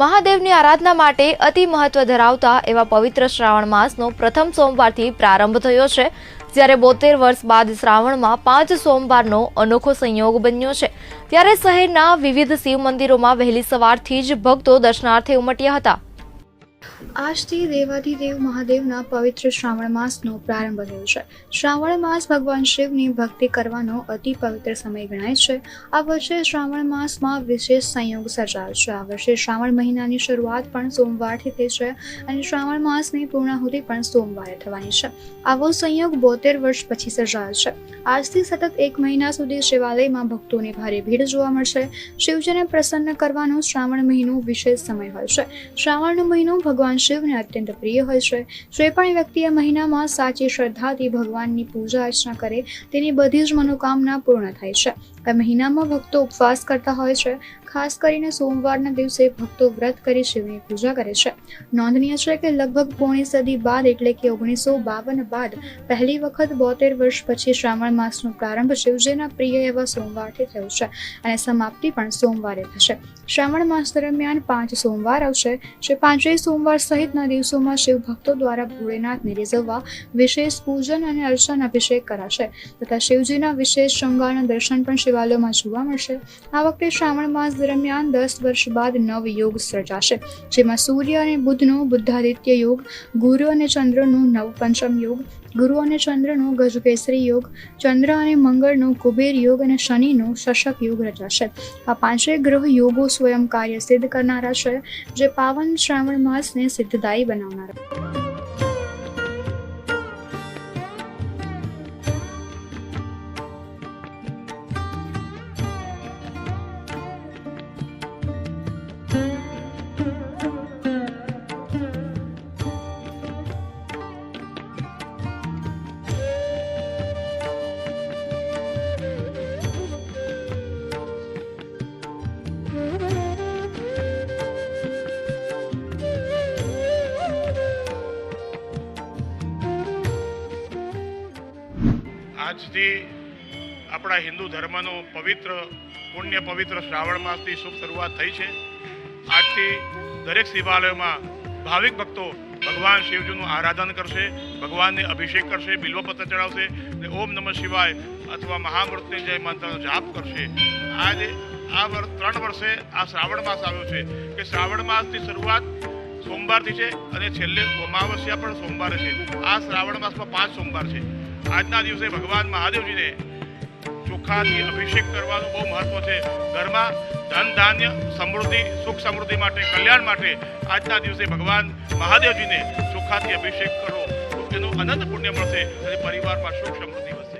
મહાદેવની આરાધના માટે અતિ મહત્વ ધરાવતા એવા પવિત્ર શ્રાવણ માસનો પ્રથમ સોમવારથી પ્રારંભ થયો છે, જ્યારે બોતેર વર્ષ બાદ શ્રાવણમાં પાંચ સોમવારનો અનોખો સંયોગ બન્યો છે. ત્યારે શહેરના વિવિધ શિવ મંદિરોમાં વહેલી સવારથી જ ભક્તો દર્શનાર્થે ઉમટ્યા હતા. આજથી દેવાધિદેવ મહાદેવના પવિત્ર શ્રાવણ માસનો પ્રારંભ થયો છે. શ્રાવણ માસ ભગવાન શિવની ભક્તિ કરવાનો અતિ પવિત્ર સમય ગણાય છે. આ વર્ષે શ્રાવણ માસમાં વિશેષ સંયોગ સર્જાયો છે. આ વર્ષે શ્રાવણ મહિનાની શરૂઆત પણ સોમવારથી થઈ છે અને શ્રાવણ માસની પૂર્ણાહુતિ પણ સોમવારે થવાની છે. આવો સંયોગ બોતેર વર્ષ પછી સર્જાયો છે. આજથી સતત એક મહિના સુધી શિવાલયમાં ભક્તોની ભારે ભીડ જોવા મળશે. શિવજીને પ્રસન્ન કરવાનો શ્રાવણ મહિનો વિશેષ સમય હોય છે. શ્રાવણનો મહિનો ભગવાન શિવને અત્યંત પ્રિય હોય છે. જે પણ વ્યક્તિ મહિનામાં સાચી શ્રદ્ધાથી ભગવાનની પૂજા અર્ચના કરે, તેની બધી જ મનોકામના પૂર્ણ થાય છે. આ મહિનામાં ભક્તો ઉપવાસ કરતા હોય છે. ખાસ કરીને સોમવારના દિવસે ભક્તો વ્રત કરી શિવની પૂજા કરે છે. નોંધનીય છે કે લગભગ પોણી સદી બાદ એટલે કે ઓગણીસો બાવન બાદ પહેલી વખત બોતેર વર્ષ પછી શ્રાવણ માસનો પ્રારંભ શિવજીના પ્રિય એવા સોમવારથી થયો છે અને સમાપ્તિ પણ સોમવારે થશે. શ્રાવણ માસ દરમિયાન પાંચ સોમવાર આવશે. જે પાંચેય સોમવાર સહિતના દિવસોમાં શિવ ભક્તો દ્વારા ભોળેનાથને રીઝવવા વિશેષ પૂજન અને અર્ચન અભિષેક કરાશે તથા શિવજીના વિશેષ શૃંગારના દર્શન પણ શિવાલયોમાં જોવા મળશે. આ વખતે શ્રાવણ માસ દરમિયાન દસ વર્ષ બાદ નવ યોગ સર્જાશે, જેમાં સૂર્ય અને બુધનો બુદ્ધાદિત્ય યોગ, ગુરુ અને ચંદ્રનો નવ પંચમ યોગ, ગુરુ અને ચંદ્રનો ગજકેસરી યોગ ચંદ્ર અને મંગળનો કુબેર યોગ અને શનિનો શશક યોગ રચાશે. આ પાંચેય ગ્રહ યોગો સ્વયં કાર્ય સિદ્ધ કરનારા છે, જે પાવન શ્રાવણ માસને સિદ્ધદાયી બનાવનારા. આજથી આપણા હિન્દુ ધર્મનો પવિત્ર, પુણ્ય પવિત્ર શ્રાવણ માસથી શુભ શરૂઆત થઈ છે. આજથી દરેક શિવાલયોમાં ભાવિક ભક્તો ભગવાન શિવજીનું આરાધન કરશે, ભગવાનને અભિષેક કરશે બિલ્વપત્ર ચડાવશે અને ઓમ નમઃ શિવાય અથવા મહામૃત્યુંજય મંત્રનો જાપ કરશે. આજે આ વર્ષ ત્રણ વર્ષે આ શ્રાવણ માસ આવ્યો છે કે શ્રાવણ માસની શરૂઆત સોમવારથી છે અને છેલ્લે અમાવસ્યા પણ સોમવારે છે. આ શ્રાવણ માસમાં પાંચ સોમવાર છે. આજના દિવસે ભગવાન મહાદેવજીને ચોખાથી અભિષેક કરવાનું બહુ મહત્વ છે. ઘરમાં ધન ધાન્ય સમૃદ્ધિ, સુખ સમૃદ્ધિ માટે, કલ્યાણ માટે આજના દિવસે ભગવાન મહાદેવજીને ચોખાથી અભિષેક કરો એનું અનંત પુણ્ય મળશે અને પરિવારમાં સુખ સમૃદ્ધિ વધશે.